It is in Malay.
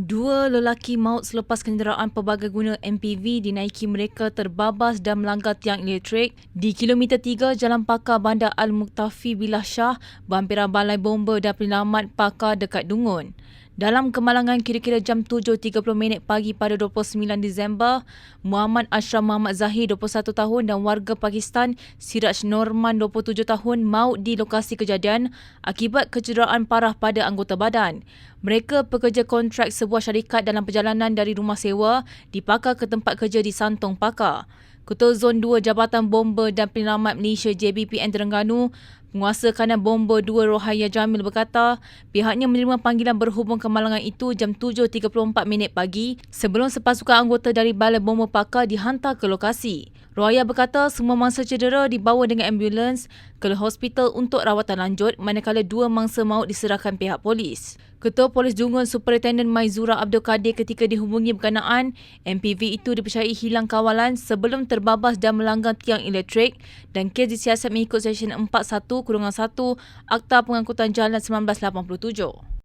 Dua lelaki maut selepas kenderaan pelbagai guna MPV dinaiki mereka terbabas dan melanggar tiang elektrik di kilometer 3 Jalan Pakar Bandar Al-Muktafi Billah Shah, berhampiran balai bomba dan penyelamat pakar dekat Dungun. Dalam kemalangan kira-kira jam 7.30 minit pagi pada 29 Disember, Muhammad Ashraf Muhammad Zahir 21 tahun dan warga Pakistan Siraj Norman 27 tahun maut di lokasi kejadian akibat kecederaan parah pada anggota badan. Mereka pekerja kontrak sebuah syarikat dalam perjalanan dari rumah sewa di Pakar ke tempat kerja di Santong Pakar. Ketua Zon 2 Jabatan Bomba dan Penyelamat Malaysia JBPN Terengganu Penguasa Kanan Bomba 2 Rohaya Jamil berkata pihaknya menerima panggilan berhubung kemalangan itu jam 7.34 minit pagi sebelum sepasukan anggota dari Balai Bomba Pakar dihantar ke lokasi. Rohaya berkata semua mangsa cedera dibawa dengan ambulans ke hospital untuk rawatan lanjut manakala dua mangsa maut diserahkan pihak polis. Ketua Polis Dungun Superintendent Maizura Abdul Kadir ketika dihubungi berkenaan MPV itu dipercayai hilang kawalan sebelum terbabas dan melanggar tiang elektrik dan kes disiasat mengikut Seksyen 41 Kurungan 1 Akta Pengangkutan Jalan 1987.